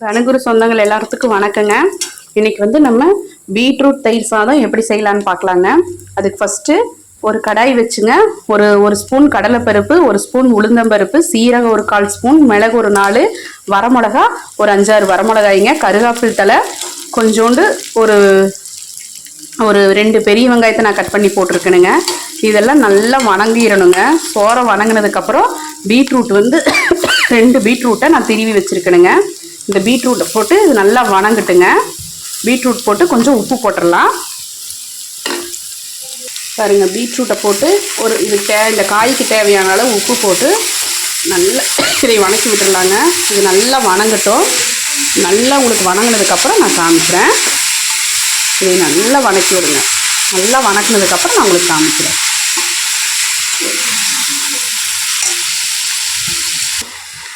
ரணகுரு சொந்தங்கள் எல்லாத்துக்கும் வணக்கங்க. இன்னைக்கு வந்து நம்ம பீட்ரூட் தயிர் சாதம் எப்படி செய்யலான்னு பார்க்கலாங்க. அதுக்கு ஃபஸ்ட்டு ஒரு கடாய் வச்சுங்க. ஒரு ஒரு ஸ்பூன் கடலைப்பருப்பு ஒரு ஸ்பூன் உளுந்தம்பருப்பு சீரகம் ஒரு கால் ஸ்பூன் மிளகு ஒரு நாலு வரமிளகா ஒரு அஞ்சாறு வரமிளகாய்ங்க கருகாப்பில் தலை கொஞ்சோண்டு ஒரு ஒரு ரெண்டு பெரிய வெங்காயத்தை நான் கட் பண்ணி போட்டிருக்கணுங்க இதெல்லாம் நல்லா வணங்கிடணுங்க சோறை வணங்கினதுக்கப்புறம் பீட்ரூட் வந்து ரெண்டு பீட்ரூட்டை நான் திருவி வச்சுருக்கணுங்க இந்த பீட்ரூட்டை போட்டு இது நல்லா வணங்கட்டுங்க. பீட்ரூட் போட்டு கொஞ்சம் உப்பு போட்டுடலாம். பாருங்க பீட்ரூட்டை போட்டு ஒரு இது தே இந்த காய்க்கு தேவையான அளவு உப்பு போட்டு நல்லா சரி வணக்கி விட்டுடலாங்க. இது நல்லா வணங்கட்டும். நல்லா உங்களுக்கு வணங்கினதுக்கப்புறம் நான் காமிக்கிறேன். இதை நல்லா வணக்கி விடுங்க. நல்லா வணக்கினதுக்கப்புறம் நான் உங்களுக்கு காமிக்கிறேன்.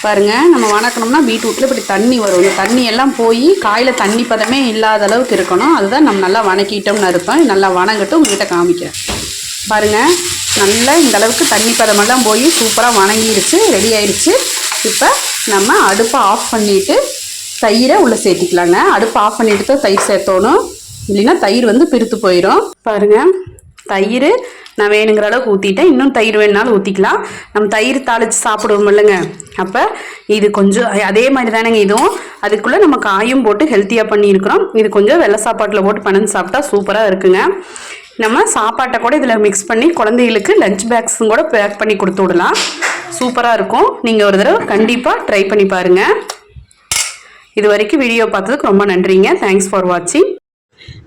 பாருங்கள் நம்ம வணக்கணும்னா பீட்ரூட்டில் இப்படி தண்ணி வரும். இந்த தண்ணி எல்லாம் போய் காயில் தண்ணி பதமே இல்லாத அளவுக்கு இருக்கணும். அதுதான் நம்ம நல்லா வணக்கிட்டோம்னு இருப்பேன் நல்லா வணங்கிட்டு உங்ககிட்ட காமிக்கிறேன். பாருங்க நல்லா இந்த அளவுக்கு தண்ணி பதமெல்லாம் போய் சூப்பராக வணங்கிடுச்சு ரெடி ஆயிடுச்சு இப்போ நம்ம அடுப்பை ஆஃப் பண்ணிவிட்டு தயிரை உள்ளே சேர்த்திக்கலாங்க. அடுப்பை ஆஃப் பண்ணிவிட்டு தான் தயிர் சேர்த்தோணும். இல்லைன்னா தயிர் வந்து பிரித்து போயிடும் பாருங்கள் தயிர் நான் வேணுங்கிற அளவுக்கு ஊற்றிட்டேன் இன்னும் தயிர் வேணுனாலும் ஊற்றிக்கலாம் நம்ம தயிர் தாளித்து சாப்பிடுவோம் இல்லைங்க. அப்போ இது கொஞ்சம் அதே மாதிரி தானேங்க இதுவும். அதுக்குள்ளே நம்ம காயும் போட்டு ஹெல்த்தியாக பண்ணியிருக்கிறோம். இது கொஞ்சம் வெள்ளை சாப்பாட்டில் போட்டு பணந்து சாப்பிட்டா சூப்பராக இருக்குங்க. நம்ம சாப்பாட்டை கூட இதில் மிக்ஸ் பண்ணி குழந்தைகளுக்கு லஞ்ச் பேக்ஸும் கூட பேக் பண்ணி கொடுத்து விடலாம். சூப்பராக இருக்கும். நீங்கள் ஒரு தடவை கண்டிப்பாக ட்ரை பண்ணி பாருங்கள் இது வரைக்கும் வீடியோ பார்த்ததுக்கு ரொம்ப நன்றிங்க. தேங்க்ஸ் ஃபார் வாட்சிங்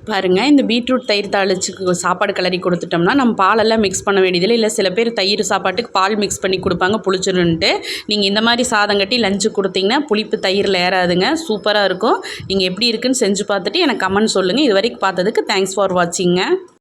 பாருங்கள் இந்த பீட்ரூட் தயிர் தாளிச்சு சாப்பாடு கிளறி கொடுத்துட்டோம்னா நம்ம பாலெல்லாம் மிக்ஸ் பண்ண வேண்டியதில்லை. இல்லை சில பேர் தயிர் சாப்பாட்டுக்கு பால் மிக்ஸ் பண்ணி கொடுப்பாங்க புளிச்சிருன்ட்டு. நீங்கள் இந்த மாதிரி சாதம் கட்டி லஞ்சு கொடுத்தீங்கன்னா புளிப்பு தயிரில் ஏறாதுங்க. சூப்பராக இருக்கும். நீங்கள் எப்படி இருக்குன்னு செஞ்சு பார்த்துட்டு எனக்கு கமெண்ட் சொல்லுங்கள் இது வரைக்கும் பார்த்ததுக்கு தேங்க்ஸ் ஃபார் வாட்சிங்க